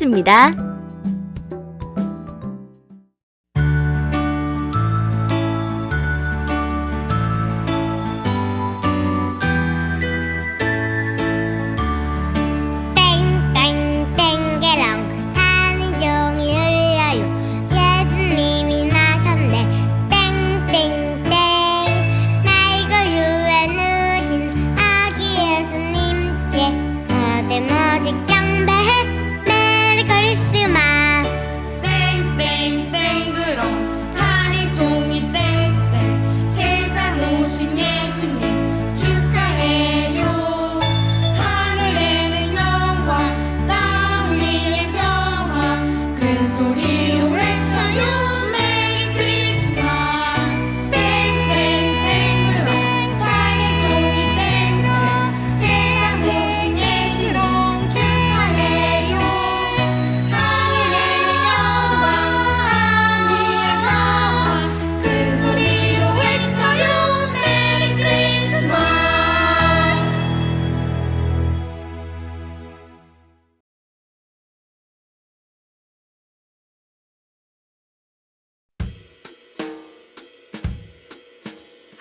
찬양하겠습니다.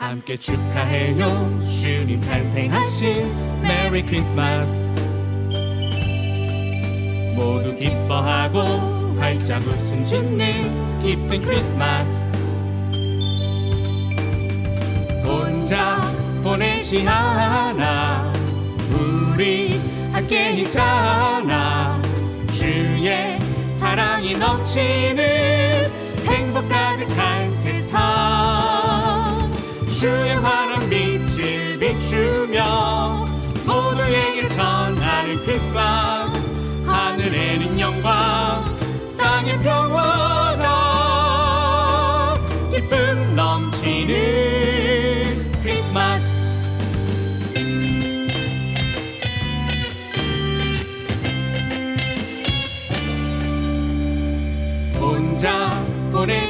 함께 축하해요. 주님 탄생하신 메리 크리스마스. 모두 기뻐하고 활짝 웃음 짓는 기쁜 크리스마스. 혼자 보내지 않아. 우리 함께 있잖아 주의 사랑이 넘치는 행복 가득한 주의 환한 빛을 비추며 모두에게 전하는 크리스마스. 하늘에는 영광 땅에 평화가 기쁨 넘치는 크리스마스. 혼자 우리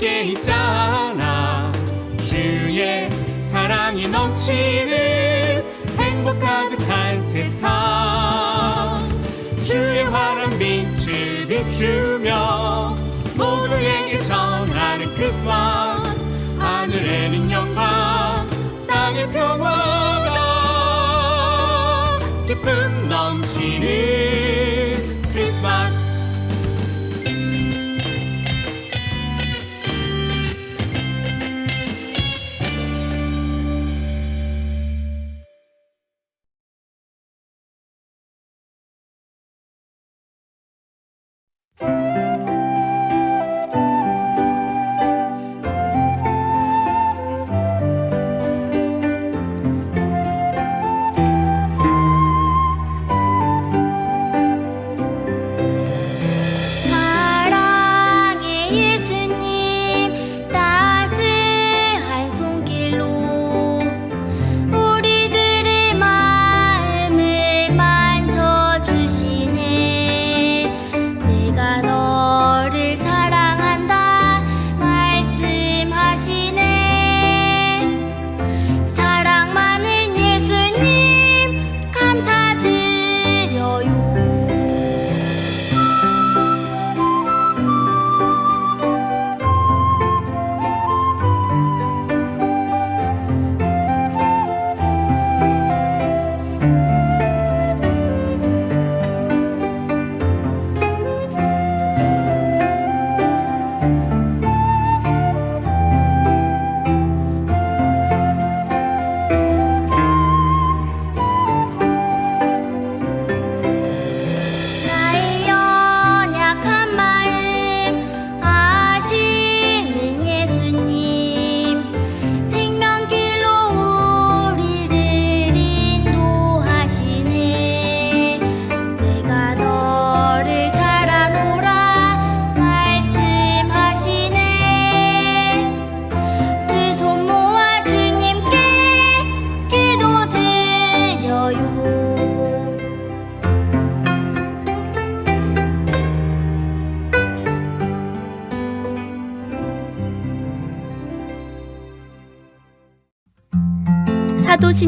함께 있잖아. 주의 사랑이 넘치는 행복 가득한 세상. 주의 환한 빛을 비추며 모두에게 전하는 크리스마스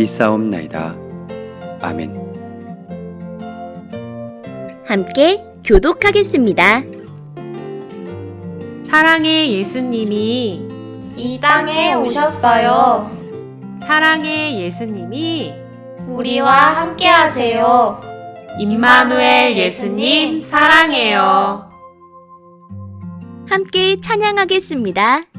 믿사옵나이다. 아멘. 함께 교독하겠습니다. 사랑의 예수님이 이 땅에 오셨어요. 사랑의 예수님이 우리와 함께 하세요. 임마누엘 예수님 사랑해요. 함께 찬양하겠습니다.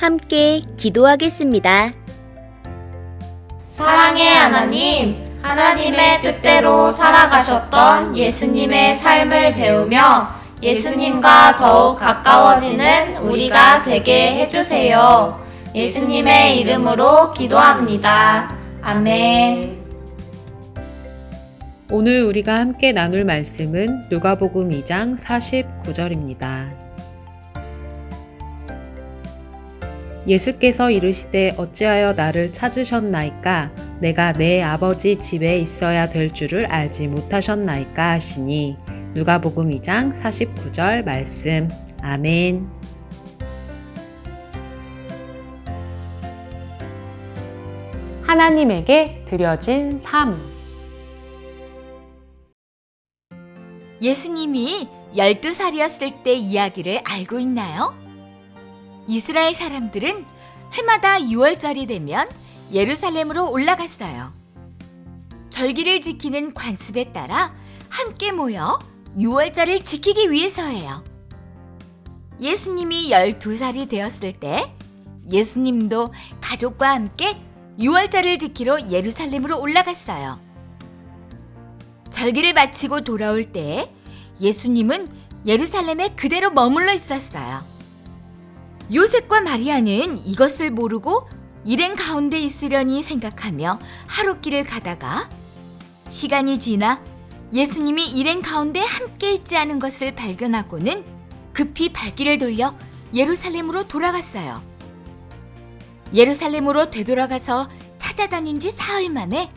함께 기도하겠습니다. 사랑의 하나님, 하나님의 뜻대로 살아가셨던 예수님의 삶을 배우며 예수님과 더욱 가까워지는 우리가 되게 해주세요. 예수님의 이름으로 기도합니다. 아멘. 오늘 우리가 함께 나눌 말씀은 누가복음 2장 49절입니다. 예수께서 이르시되 어찌하여 나를 찾으셨나이까 내가 내 아버지 집에 있어야 될 줄을 알지 못하셨나이까 하시니 누가복음 2장 49절 말씀 아멘. 하나님에게 드려진 삶 예수님이 12살이었을 때 이야기를 알고 있나요? 이스라엘 사람들은 해마다 6월절이 되면 예루살렘으로 올라갔어요. 절기를 지키는 관습에 따라 함께 모여 6월절을 지키기 위해서예요. 예수님이 12살이 되었을 때 예수님도 가족과 함께 6월절을 지키러 예루살렘으로 올라갔어요. 절기를 마치고 돌아올 때 예수님은 예루살렘에 그대로 머물러 있었어요. 요셉과 마리아는 이것을 모르고 일행 가운데 있으려니 생각하며 하룻길을 가다가 시간이 지나 예수님이 일행 가운데 함께 있지 않은 것을 발견하고는 급히 발길을 돌려 예루살렘으로 돌아갔어요. 예루살렘으로 되돌아가서 찾아다닌 지 사흘 만에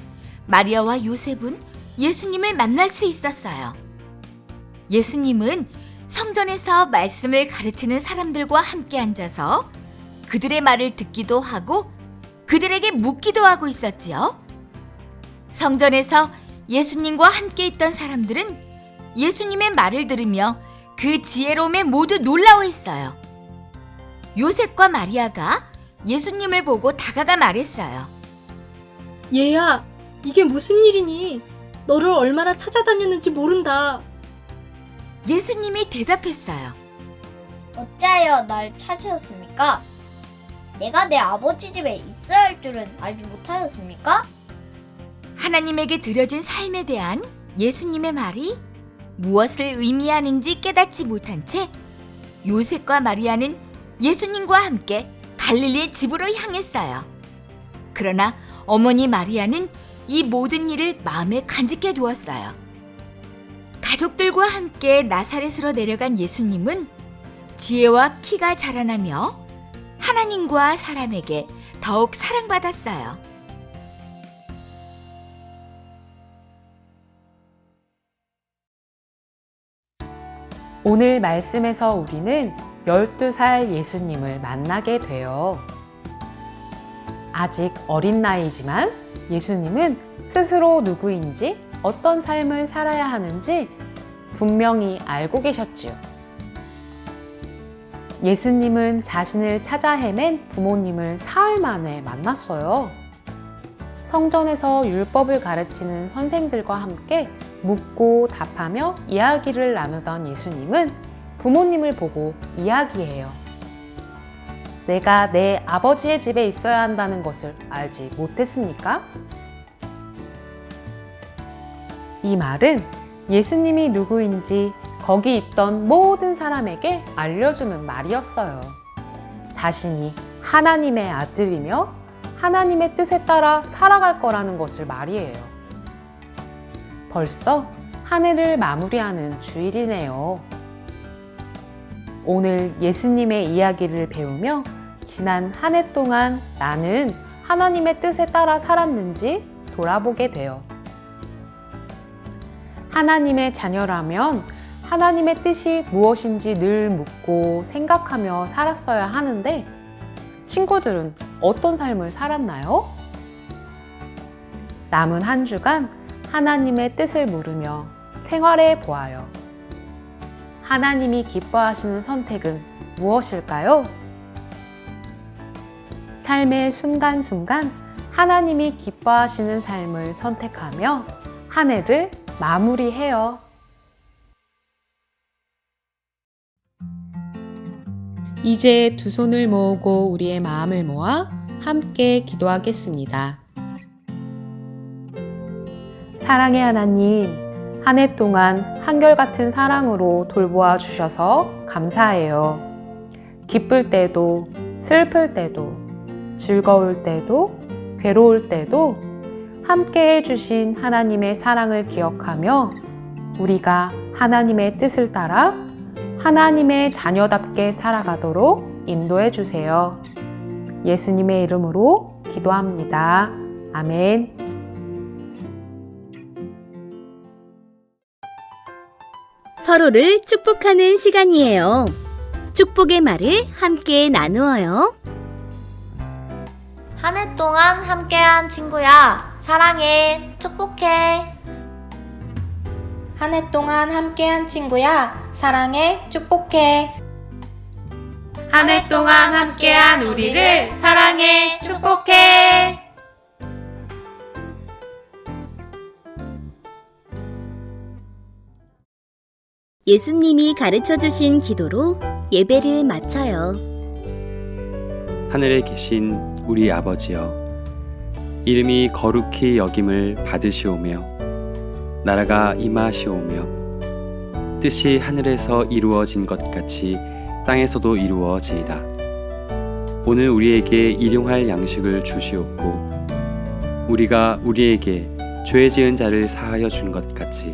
마리아와 요셉은 예수님을 만날 수 있었어요. 예수님은 성전에서 말씀을 가르치는 사람들과 함께 앉아서 그들의 말을 듣기도 하고 그들에게 묻기도 하고 있었지요. 성전에서 예수님과 함께 있던 사람들은 예수님의 말을 들으며 그 지혜로움에 모두 놀라워했어요. 요셉과 마리아가 예수님을 보고 다가가 말했어요. 얘야, 이게 무슨 일이니? 너를 얼마나 찾아다녔는지 모른다. 예수님이 대답했어요. 어찌하여 날 찾으셨습니까? 내가 내 아버지 집에 있어야 할 줄은 알지 못하였습니까? 하나님에게 드려진 삶에 대한 예수님의 말이 무엇을 의미하는지 깨닫지 못한 채 요셉과 마리아는 예수님과 함께 갈릴리의 집으로 향했어요. 그러나 어머니 마리아는 이 모든 일을 마음에 간직해 두었어요. 가족들과 함께 나사렛으로 내려간 예수님은 지혜와 키가 자라나며 하나님과 사람에게 더욱 사랑받았어요. 오늘 말씀에서 우리는 12살 예수님을 만나게 돼요. 아직 어린 나이지만 예수님은 스스로 누구인지 어떤 삶을 살아야 하는지 분명히 알고 계셨지요. 예수님은 자신을 찾아 헤맨 부모님을 사흘 만에 만났어요. 성전에서 율법을 가르치는 선생들과 함께 묻고 답하며 이야기를 나누던 예수님은 부모님을 보고 이야기해요. 내가 내 아버지의 집에 있어야 한다는 것을 알지 못했습니까? 이 말은 예수님이 누구인지 거기 있던 모든 사람에게 알려주는 말이었어요. 자신이 하나님의 아들이며 하나님의 뜻에 따라 살아갈 거라는 것을 말이에요. 벌써 한 해를 마무리하는 주일이네요. 오늘 예수님의 이야기를 배우며 지난 한 해 동안 나는 하나님의 뜻에 따라 살았는지 돌아보게 돼요. 하나님의 자녀라면 하나님의 뜻이 무엇인지 늘 묻고 생각하며 살았어야 하는데 친구들은 어떤 삶을 살았나요? 남은 한 주간 하나님의 뜻을 물으며 생활해 보아요. 하나님이 기뻐하시는 선택은 무엇일까요? 삶의 순간순간 하나님이 기뻐하시는 삶을 선택하며 한 해를 마무리해요. 이제 두 손을 모으고 우리의 마음을 모아 함께 기도하겠습니다. 사랑의 하나님, 한 해 동안 한결같은 사랑으로 돌보아 주셔서 감사해요. 기쁠 때도, 슬플 때도, 즐거울 때도, 괴로울 때도 함께 해주신 하나님의 사랑을 기억하며 우리가 하나님의 뜻을 따라 하나님의 자녀답게 살아가도록 인도해 주세요. 예수님의 이름으로 기도합니다. 아멘. 서로를 축복하는 시간이에요. 축복의 말을 함께 나누어요. 한 해 동안 함께한 친구야. 사랑해. 축복해. 한 해 동안 함께한 친구야. 사랑해, 축복해. 한 해 동안 함께한 우리를 사랑해, 축복해. 예수님이 가르쳐 주신 기도로 예배를 마쳐요. 하늘에 계신 우리 아버지여 이름이 거룩히 여김을 받으시오며 나라가 임하시오며 뜻이 하늘에서 이루어진 것 같이 땅에서도 이루어지이다 오늘 우리에게 일용할 양식을 주시옵고 우리가 우리에게 죄 지은 자를 사하여 준 것 같이